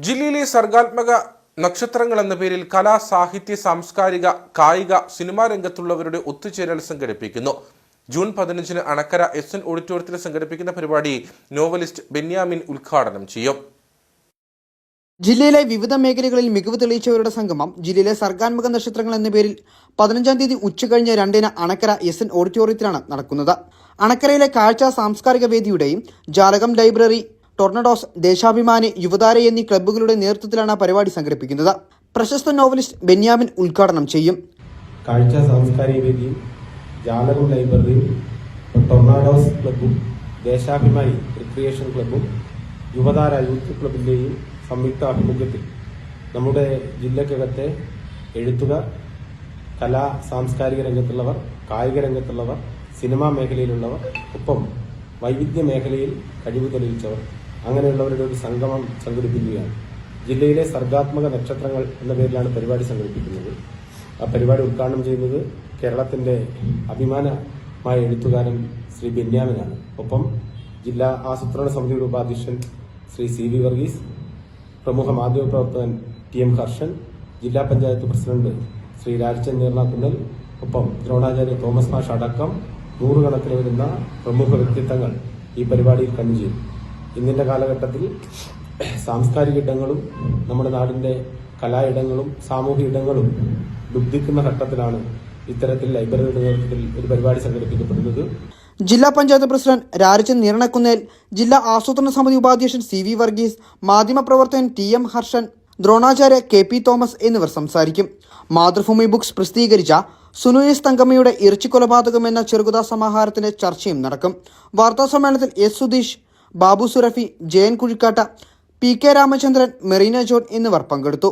ജില്ലയിലെ സർഗാത്മക നക്ഷത്രങ്ങൾ എന്ന പേരിൽ കലാ സാഹിത്യ സാംസ്കാരിക കായിക സിനിമാ രംഗത്തുള്ളവരുടെ ഒത്തുചേരൽ സംഘടിപ്പിക്കുന്നു. ജൂൺ പതിനഞ്ചിന് അണക്കര എസ് എൻ ഓഡിറ്റോറിയത്തിൽ സംഘടിപ്പിക്കുന്ന പരിപാടി നോവലിസ്റ്റ് ബെന്യാമിൻ ഉദ്ഘാടനം ചെയ്യും. ജില്ലയിലെ വിവിധ മേഖലകളിൽ മികവ് തെളിയിച്ചവരുടെ സംഗമം ജില്ലയിലെ സർഗാത്മക നക്ഷത്രങ്ങൾ എന്ന പേരിൽ പതിനഞ്ചാം തീയതി ഉച്ചകഴിഞ്ഞ് രണ്ടിന് അണക്കര എസ് എൻ ഓഡിറ്റോറിയത്തിലാണ് നടക്കുന്നത്. അണക്കരയിലെ കാഴ്ച സാംസ്കാരിക വേദിയുടെയും ജാലകം ലൈബ്രറി ടൊർണഡോസ് ദേശാഭിമാനി യുവതാര എന്നീ ക്ലബ്ബുകളുടെ നേതൃത്വത്തിലാണ് പരിപാടി സംഘടിപ്പിക്കുന്നത്. പ്രശസ്ത നോവലിസ്റ്റ് ബെന്യാമിൻ ഉദ്ഘാടനം ചെയ്യും. കാഴ്ച സാംസ്കാരിക വേദിയും ജാലകം ലൈബ്രറിയും ടൊർണാഡോസ് ക്ലബ്ബും ദേശാഭിമാനി റിക്രിയേഷൻ ക്ലബ്ബും യുവതാര യൂത്ത് ക്ലബിന്റെയും സംയുക്ത ആഭിമുഖ്യത്തിൽ നമ്മുടെ ജില്ലക്കകത്തെ എഴുത്തുകാർ കലാ സാംസ്കാരിക രംഗത്തുള്ളവർ കായിക രംഗത്തുള്ളവർ സിനിമാ മേഖലയിലുള്ളവർ ഒപ്പം വൈവിധ്യ മേഖലയിൽ കഴിവ് തെളിയിച്ചവർ അങ്ങനെയുള്ളവരുടെ ഒരു സംഗമം സംഘടിപ്പിക്കുകയാണ്. ജില്ലയിലെ സർഗാത്മക നക്ഷത്രങ്ങൾ എന്ന പേരിലാണ് പരിപാടി സംഘടിപ്പിക്കുന്നത്. ആ പരിപാടി ഉദ്ഘാടനം ചെയ്യുന്നത് കേരളത്തിന്റെ അഭിമാനമായ എഴുത്തുകാരൻ ശ്രീ ബെന്യാമിനാണ്. ഒപ്പം ജില്ലാ ആസൂത്രണ സമിതിയുടെ ഉപാധ്യക്ഷൻ ശ്രീ സി വി വർഗീസ് പ്രമുഖ മാധ്യമപ്രവർത്തകൻ ടി എം ഹർഷൻ ജില്ലാ പഞ്ചായത്ത് പ്രസിഡന്റ് ശ്രീ രാജചന്ദ്രനാഥ് കുന്നൽ ഒപ്പം ദ്രോണാചാര്യ തോമസ് മാഷ് അടക്കം നൂറുകണക്കിന് വരുന്ന പ്രമുഖ വ്യക്തിത്വങ്ങൾ ഈ പരിപാടിയിൽ കണ്ടുചെയ്യും ഇന്നിന്റെ കാലഘട്ടത്തിൽ സാംസ്കാരിക ഇടങ്ങളും നമ്മുടെ നാടിന്റെ കലായിടങ്ങളും സാമൂഹിക ഇടങ്ങളും ദുഃഖിക്കുന്ന ഘട്ടത്തിലാണ് ഇത്തരത്തിൽ ലൈബ്രറിയുടെ നേതൃത്വത്തിൽ ഒരു പരിപാടി സംഘടിപ്പിക്കപ്പെടുന്നത്. ജില്ലാ പഞ്ചായത്ത് പ്രസിഡന്റ് രാജൻ നീറണക്കുന്നേൽ ജില്ലാ ആസൂത്രണ സമിതി ഉപാധ്യക്ഷൻ സി വി വർഗീസ് മാധ്യമപ്രവർത്തകൻ T M Harshan Dronacharya K P Thomas എന്നിവർ സംസാരിക്കും. മാതൃഭൂമി ബുക്സ് പ്രസിദ്ധീകരിച്ച സുനുയസ് തങ്കമ്മയുടെ ഇറച്ചിക്കൊലപാതകം എന്ന ചെറുകഥാ സമാഹാരത്തിന്റെ ചർച്ചയും നടക്കും. വാർത്താ സമ്മേളനത്തിൽ S Sudheesh Babu Surafi Jayan Kuzhikkatt P K Ramachandran Merina John എന്നിവർ പങ്കെടുത്തു.